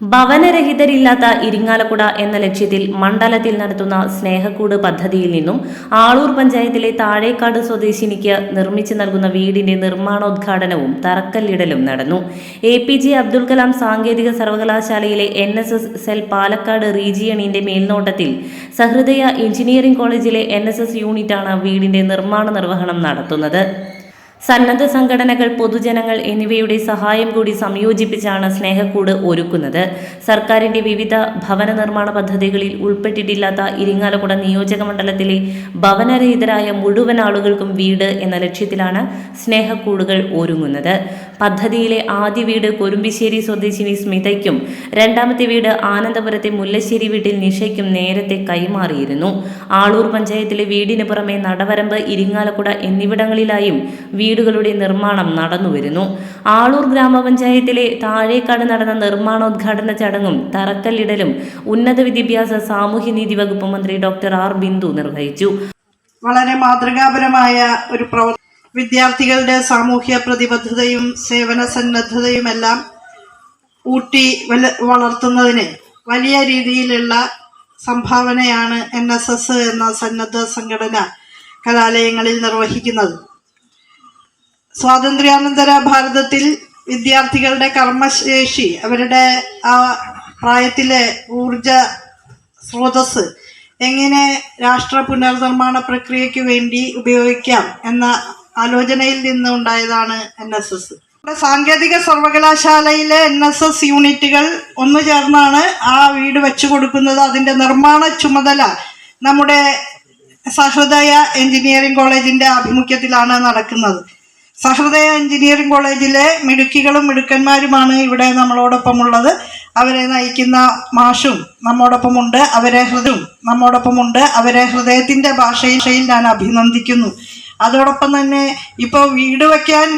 ഭവനരഹിതരില്ലാത്ത ഇരിങ്ങാലക്കുട എന്ന ലക്ഷ്യത്തിൽ മണ്ഡലത്തിൽ നടത്തുന്ന സ്നേഹക്കൂട് പദ്ധതിയിൽ നിന്നും ആളൂർ പഞ്ചായത്തിലെ താഴേക്കാട് സ്വദേശിനിക്ക് നിർമ്മിച്ചു നൽകുന്ന വീടിന്റെ നിർമ്മാണോദ്ഘാടനവും തറക്കല്ലിടലും നടന്നു. A P J Abdul Kalam സാങ്കേതിക സർവകലാശാലയിലെ N S S cell Palakkad റീജിയണിന്റെ മേൽനോട്ടത്തിൽ സഹൃദയ എഞ്ചിനീയറിംഗ് കോളേജിലെ എൻ എസ് എസ് യൂണിറ്റാണ് വീടിന്റെ നിർമ്മാണ നിർവഹണം നടത്തുന്നത്. സന്നദ്ധ സംഘടനകൾ പൊതുജനങ്ങൾ എന്നിവയുടെ സഹായം കൂടി സംയോജിപ്പിച്ചാണ് സ്നേഹക്കൂട് ഒരുക്കുന്നത്. സർക്കാരിന്റെ വിവിധ ഭവന നിർമ്മാണ പദ്ധതികളിൽ ഉൾപ്പെട്ടിട്ടില്ലാത്ത ഇരിങ്ങാലക്കുട നിയോജക മണ്ഡലത്തിലെ ഭവനരഹിതരായ മുഴുവൻ ആളുകൾക്കും വീട് എന്ന ലക്ഷ്യത്തിലാണ് സ്നേഹക്കൂടുകൾ ഒരുങ്ങുന്നത്. പദ്ധതിയിലെ ആദ്യ വീട് കൊരുമ്പിശ്ശേരി സ്വദേശിനി സ്മിതയ്ക്കും രണ്ടാമത്തെ വീട് ആനന്ദപുരത്തെ മുല്ലശ്ശേരി വീട്ടിൽ നിഷയ്ക്കും നേരത്തെ കൈമാറിയിരുന്നു. ആളൂർ പഞ്ചായത്തിലെ വീടിന് പുറമെ നടവരമ്പ് ഇരിങ്ങാലക്കുട എന്നിവിടങ്ങളിലായും വീടുകളുടെ നിർമ്മാണം നടന്നുവരുന്നു. ആളൂർ ഗ്രാമപഞ്ചായത്തിലെ താഴേക്കാട് നടന്ന നിർമ്മാണോദ്ഘാടന ചടങ്ങും തറക്കല്ലിടലും ഉന്നത വിദ്യാഭ്യാസ സാമൂഹ്യനീതി വകുപ്പ് മന്ത്രി ഡോക്ടർ ആർ ബിന്ദു നിർവഹിച്ചു. വളരെ മാതൃകാപരമായ ഒരു പ്രവർ വിദ്യാർത്ഥികളുടെ സാമൂഹ്യ പ്രതിബദ്ധതയും സേവന സന്നദ്ധതയുമെല്ലാം ഊട്ടി വല വളർത്തുന്നതിന് വലിയ രീതിയിലുള്ള സംഭാവനയാണ് എൻ എസ് എസ് എന്ന സന്നദ്ധ സംഘടന കലാലയങ്ങളിൽ നിർവഹിക്കുന്നത്. സ്വാതന്ത്ര്യാനന്തര ഭാരതത്തിൽ വിദ്യാർത്ഥികളുടെ കർമ്മശേഷി അവരുടെ ആ പ്രായത്തിലെ ഊർജ സ്രോതസ് എങ്ങനെ രാഷ്ട്ര പുനർനിർമ്മാണ പ്രക്രിയയ്ക്ക് വേണ്ടി ഉപയോഗിക്കാം എന്ന ആലോചനയിൽ നിന്ന് ഉണ്ടായതാണ് എൻ എസ് എസ്. സാങ്കേതിക സർവകലാശാലയിലെ എൻ എസ് എസ് യൂണിറ്റുകൾ ഒന്നു ചേർന്നാണ് ആ വീട് വെച്ചു കൊടുക്കുന്നത്. അതിന്റെ നിർമ്മാണ ചുമതല നമ്മുടെ സഹൃദയ എഞ്ചിനീയറിംഗ് കോളേജിന്റെ ആഭിമുഖ്യത്തിലാണ് നടക്കുന്നത്. സഹൃദയ എഞ്ചിനീയറിംഗ് കോളേജിലെ മിടുക്കികളും മിടുക്കന്മാരുമാണ് ഇവിടെ നമ്മളോടൊപ്പം ഉള്ളത് അവരെ നയിക്കുന്ന മാഷും നമ്മോടൊപ്പമുണ്ട് അവരെ ഹൃദയം നമ്മോടൊപ്പമുണ്ട് അവരെ ഹൃദയത്തിന്റെ ഭാഷയിൽ ഞാൻ അഭിനന്ദിക്കുന്നു. അതോടൊപ്പം തന്നെ ഇപ്പോൾ വീട് വെക്കാൻ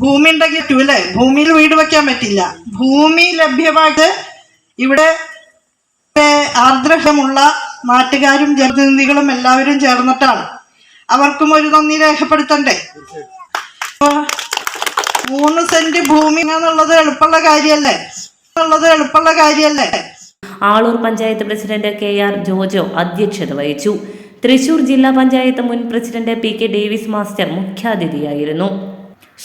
ഭൂമി ഉണ്ടെങ്കിൽ അല്ലേ? ഭൂമിയിൽ വീട് വെക്കാൻ പറ്റില്ല. ഭൂമി ലഭ്യമായിട്ട് ഇവിടെ ആർദ്രഹമുള്ള നാട്ടുകാരും ജനപ്രതിനിധികളും എല്ലാവരും ചേർന്നിട്ടാണ്. അവർക്കും ഒരു നന്ദി രേഖപ്പെടുത്തണ്ടേ? മൂന്ന് സെന്റ് ഭൂമി എന്നുള്ളത് എളുപ്പമുള്ള കാര്യല്ലേ എന്നുള്ളത് എളുപ്പമുള്ള കാര്യല്ലേ Aloor panchayat president K R Jojo അധ്യക്ഷത വഹിച്ചു. തൃശൂർ ജില്ലാ പഞ്ചായത്ത് മുൻ president P K Davis master മുഖ്യാതിഥിയായിരുന്നു.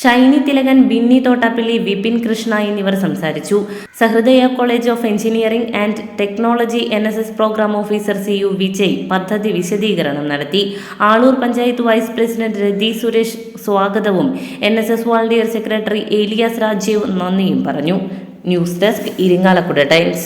Shiny Thilakan Binny Thottappally Vipin Krishna എന്നിവർ സംസാരിച്ചു. Sahrdaya college of engineering and technology N S S programme officer C U Vijay പദ്ധതി വിശദീകരണം നടത്തി. ആളൂർ പഞ്ചായത്ത് വൈസ് പ്രസിഡന്റ് രതി സുരേഷ് സ്വാഗതവും N S S volunteer secretary Elias Rajeev നന്ദിയും പറഞ്ഞു. News desk Irinjalakuda times.